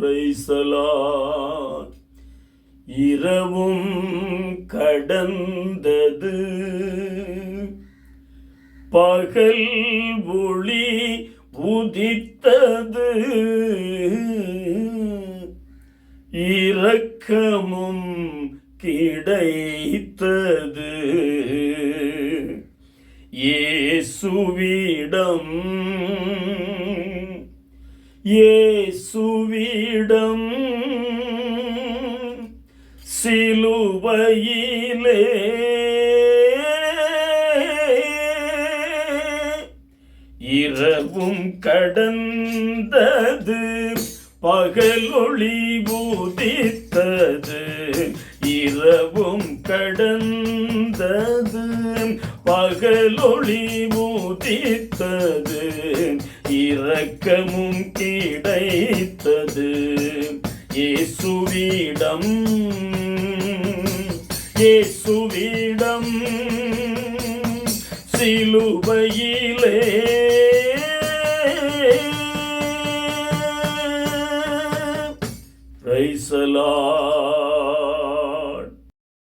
பிரைசலா இரவும் கடந்தது. பகல் ஒளி உதித்தது. இரக்கமும் கிடைத்தது. இயேசுவிடம் ஏசுவிடம் சிலுவையிலே இரவும் கடந்தது பகலொளி பூதித்தது இரவும் கடந்தது. பகலொளி பூதித்தது இரக்கமும் கிடைத்தது. இயேசுவிடம் இயேசுவிடம் சிலுவையிலே Praise the Lord.